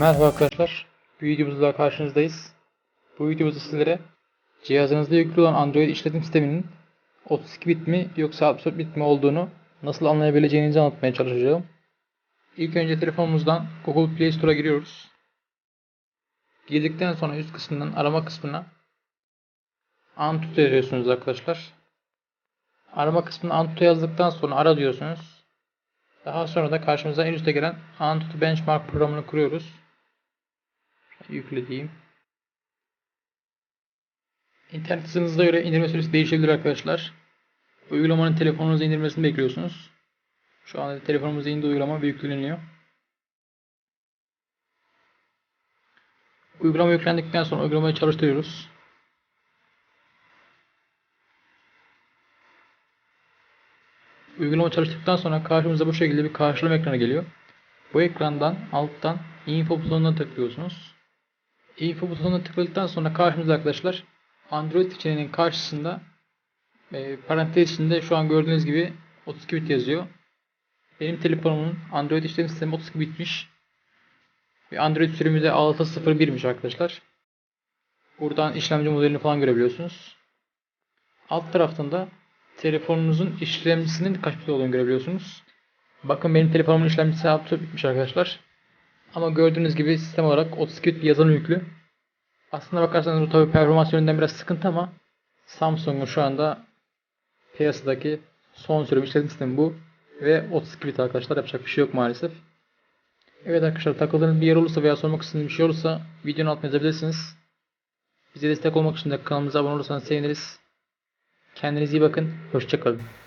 Merhaba arkadaşlar. Bu videomuzda karşınızdayız. Bu videomuzda sizlere cihazınızda yüklü olan Android işletim sisteminin 32 bit mi yoksa 64 bit mi olduğunu nasıl anlayabileceğinizi anlatmaya çalışacağım. İlk önce telefonumuzdan Google Play Store'a giriyoruz. Girdikten sonra üst kısmından arama kısmına Antutu yazıyorsunuz arkadaşlar. Arama kısmına Antutu yazdıktan sonra ara diyorsunuz. Daha sonra da karşımıza en üstte gelen Antutu Benchmark programını kuruyoruz. Yükle diyeyim. İnternet hızınıza göre indirme süresi değişebilir arkadaşlar. Uygulamanın telefonunuza indirmesini bekliyorsunuz. Şu anda telefonumuza indi uygulama ve yükleniyor. Uygulama yüklendikten sonra uygulamayı çalıştırıyoruz. Uygulama çalıştıktan sonra karşımıza bu şekilde bir karşılama ekranı geliyor. Bu ekrandan alttan info butonuna tıklıyorsunuz. Info butonuna tıkladıktan sonra karşımıza arkadaşlar Android seçeneğinin karşısında e, parantez içinde şu an gördüğünüz gibi 32 bit yazıyor. Benim telefonumun Android işletim sistemi 32 bitmiş. Ve Android sürümü de 6.01'miş arkadaşlar. Buradan işlemci modelini falan görebiliyorsunuz. Alt taraftan da telefonunuzun işlemcisinin kaç bit olduğunu görebiliyorsunuz. Bakın benim telefonumun işlemcisi 64 bitmiş arkadaşlar. Ama gördüğünüz gibi sistem olarak 32 bit bir yazılım yüklü. Aslında bakarsanız bu tabi performans yönünden biraz sıkıntı ama Samsung'un şu anda piyasadaki son sürüm işletim sistemi bu. Ve 32 bit arkadaşlar yapacak bir şey yok maalesef. Evet arkadaşlar takıldığınız bir yer olursa veya sormak istediğiniz bir şey olursa videonun altına yazabilirsiniz. Bize destek olmak için de kanalımıza abone olursanız seviniriz. Kendinize iyi bakın. Hoşçakalın.